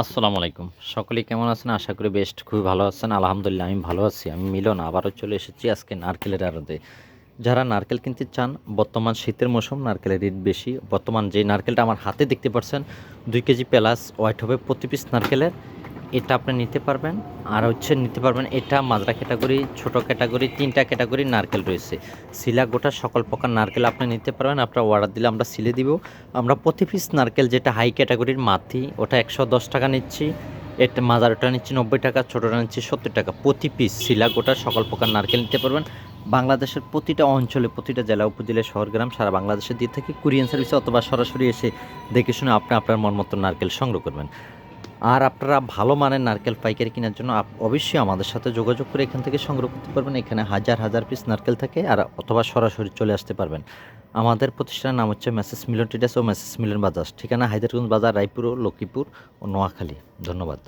আসসালামু আলাইকুম। সকলেই কেমন আছেন? আশা করি বেস্ট খুবই ভালো আছেন। আলহামদুলিল্লাহ, আমি ভালো আছি। আমি মিলন, আবারও চলে এসেছি আজকে নারকেলের আড়তে। যারা নারকেল কিনতে চান, বর্তমান শীতের মৌসুম, নারকেলের রেট বেশি। বর্তমান যে নারকেলটা আমার হাতে দেখতে পাচ্ছেন, দুই কেজি প্লাস হোয়াইট হবে প্রতি পিস নারকেলের। এটা আপনি নিতে পারবেন। আর হচ্ছে নিতে পারবেন এটা মাজরা ক্যাটাগরি, ছোট ক্যাটাগরি, তিনটা ক্যাটাগরি নারকেল রয়েছে। শিলা গোটা সকল প্রকার নারকেল আপনি নিতে পারবেন। আপনার অর্ডার দিলে আমরা সিলে দিব। আমরা প্রতি পিস নারকেল যেটা হাই ক্যাটাগরির মাথি ওটা একশো দশ টাকা নিচ্ছি। এটা মাজারটা নিচ্ছি নব্বই টাকা, ছোটোটা নিচ্ছি সত্তর টাকা। প্রতি পিস শিলা গোটা সকল প্রকার নারকেল নিতে পারবেন। বাংলাদেশের প্রতিটা অঞ্চলে, প্রতিটা জেলা, উপজেলা, শহর, গ্রাম সারা বাংলাদেশে দিয়ে থাকি। কুরিয়ান সার্ভিসে অথবা সরাসরি এসে দেখে শুনে আপনি আপনার মন মতো নারকেল সংগ্রহ করবেন। আর আপনারা ভালো মানের নারকেল পাইকারি কেনার জন্য অবশ্যই আমাদের সাথে যোগাযোগ করে এখান থেকে সংগ্রহ করতে পারবেন। এখানে হাজার হাজার পিস নারকেল থাকে আর অথবা সরাসরি চলে আসতে পারবেন। আমাদের প্রতিষ্ঠানের নাম হচ্ছে মেসেস মিলন টিডাস ও মেসেস মিলন বাজার ঠিকানা হায়দারগঞ্জ বাজার, রায়পুর ও লক্ষ্মীপুর ও নোয়াখালী। ধন্যবাদ।